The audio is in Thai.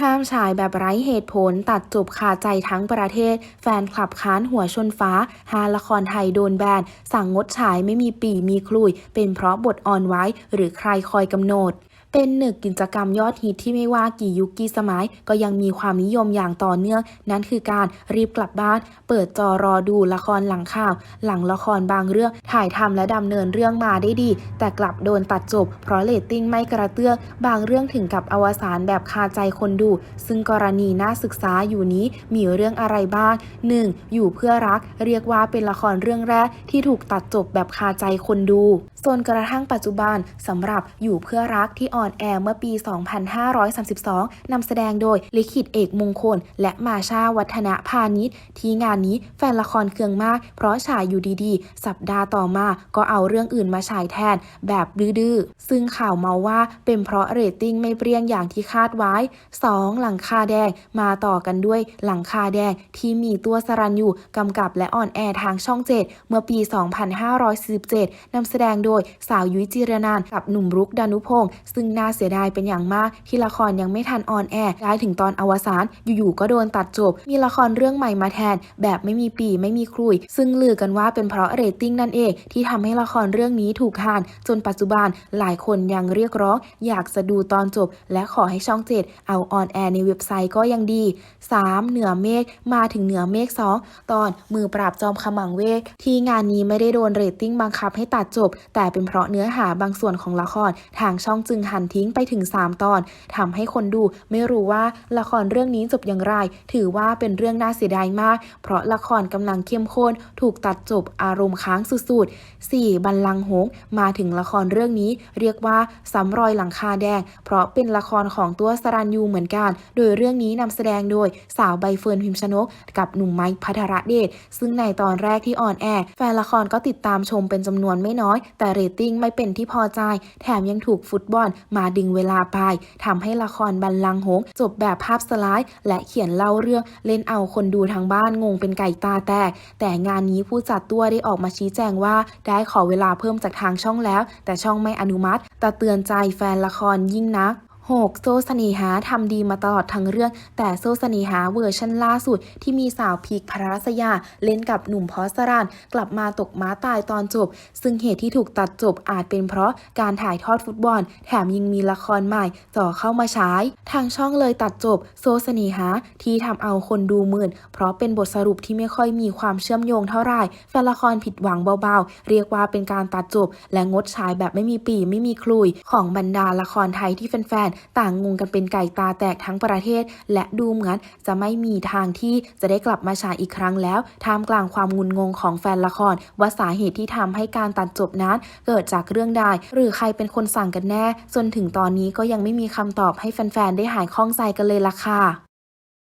ห้ามฉายแบบไร้เหตุผลตัดจบคาใจทั้งประเทศ แฟนคลับค้านหัวชนฟ้าหาละครไทยโดนแบน สั่งงดฉายไม่มีปีมีคลุย เป็นเพราะบทอ่อนไว้ หรือใครคอยกำหนด เป็นหนึ่งกิจกรรมยอดฮิตที่ไม่ว่ากี่ยุคกี่สมัย ก็ยังมีความนิยมอย่างต่อเนื่อง นั่นคือการรีบกลับบ้าน เปิดจอรอดูละครหลังข่าว หลังละครบางเรื่องถ่ายทำและดำเนินเรื่องมาได้ดี แต่กลับโดนตัดจบ เพราะเรตติ้งไม่กระเตื้องบางเรื่องถึงกับอวสานแบบคาใจคนดู ซึ่งกรณีน่าศึกษาอยู่นี้มีเรื่องอะไรบ้าง 1. อยู่เพื่อรัก เรียกว่าเป็นละครเรื่องแรกที่ถูกตัดจบแบบคาใจคนดูจนกระทั่งปัจจุบันสำหรับอยู่เพื่อรักที่ออนแอร์เมื่อปี 2532 นำแสดงโดยลิขิตเอกมงคล และมาชาวัฒนพาณิชย์ที่งานนี้แฟนละครเคืองมาก เพราะฉายอยู่ดีๆ สัปดาห์ต่อมาก็เอาเรื่องอื่นมาฉายแทน แบบดื้อๆ ซึ่งข่าวเมาว่าเป็นเพราะเรตติ้งไม่เปรี้ยงอย่างที่คาดไว้ 2. หลังคาแดงมาต่อกันด้วยหลังคาแดงที่มีตัวสรันยูกำกับและออนแอร์ทางช่อง 7 เมื่อปี 2547นำแสดงโดยสาวยุ้ยจีรนานกับหนุ่มรุกดานุพงศ์ซึ่งน่าเสียดายเป็นอย่างมากที่ละครยังไม่ทันออนแอร์ได้ถึงตอนอวสานอยู่ๆก็โดนตัดจบ มีละครเรื่องใหม่มาแทน แบบไม่มีปีไม่มีคลุย ซึ่งลือกันว่าเป็นเพราะเรตติ้งนั่นเอง ที่ทำให้ละครเรื่องนี้ถูกหาน จนปัจจุบันหลายคนยังเรียกร้อง อยากจะดูตอนจบ และขอให้ช่องเจ็ดเอาออนแอร์ในเว็บไซต์ก็ยังดี 3. เหนือเมฆมาถึงเหนือเมฆ2ตอนมือปราบจอมขมังเวทที่งานนี้ไม่ได้โดนเรตติ้งบังคับให้ตัดจบ แต่เป็นเพราะเนื้อหาบางส่วนของละครทางช่องจึงหันทิ้งไปถึง 3 ตอนทำให้คนดูไม่รู้ว่าละครเรื่องนี้จบอย่างไร ถือว่าเป็นเรื่องน่าเสียดายมาก เพราะละครกำลังเข้มข้น ถูกตัดจบอารมณ์ค้างสุดๆ 4. บัลลังหงมาถึงละครเรื่องนี้ เรียกว่าซ้ำรอยหลังคาแดง เพราะเป็นละครของตัวสรันยูเหมือนกัน โดยเรื่องนี้นำแสดงโดยสาวใบเฟิร์นพิมชนก กับหนุ่มไม้พัทรเดช ซึ่งในตอนแรกที่ออนแอร์แฟนละครก็ติดตามชมเป็นจำนวนไม่น้อย แต่เรตติ้งไม่เป็นที่พอใจ แถมยังถูกฟุตบอลมาดึงเวลาไปทำให้ละครบัลลังหงส์จบแบบภาพสไลด์และเขียนเล่าเรื่องเล่นเอาคนดูทางบ้านงงเป็นไก่ตาแตก แต่งานนี้ผู้จัดตัวได้ออกมาชี้แจงว่า ได้ขอเวลาเพิ่มจากทางช่องแล้ว แต่ช่องไม่อนุมัติแต่เตือนใจแฟนละครยิ่งนัก 6. โซสนีหาทำดีมาตลอดทั้งเรื่อง แต่โซสนีหาเวอร์ชันล่าสุด ที่มีสาวพีคพรัสยา เล่นกับหนุ่มพอสรันกลับมาตกม้าตายตอนจบ ซึ่งเหตุที่ถูกตัดจบอาจเป็นเพราะการถ่ายทอดฟุตบอล แถมยังมีละครใหม่จ่อเข้ามาฉาย ทางช่องเลยตัดจบ โซสนีหาที่ทำเอาคนดูหมื่น เพราะเป็นบทสรุปที่ไม่ค่อยมีความเชื่อมโยงเท่าไหร่แฟนละครผิดหวังเบาๆ เรียกว่าเป็นการตัดจบ และงดฉายแบบไม่มีปีไม่มีคลุยของบรรดาละครไทยที่แฟนต่างงงกันเป็นไก่ตาแตกทั้งประเทศ และดูเหมือนจะไม่มีทางที่จะได้กลับมาฉายอีกครั้งแล้วท่ามกลางความงุนงงของแฟนละคร ว่าสาเหตุที่ทำให้การตัดจบนั้นเกิดจากเรื่องใดหรือใครเป็นคนสั่งกันแน่ จนถึงตอนนี้ก็ยังไม่มีคำตอบให้แฟนๆได้หายข้องใจกันเลยล่ะค่ะ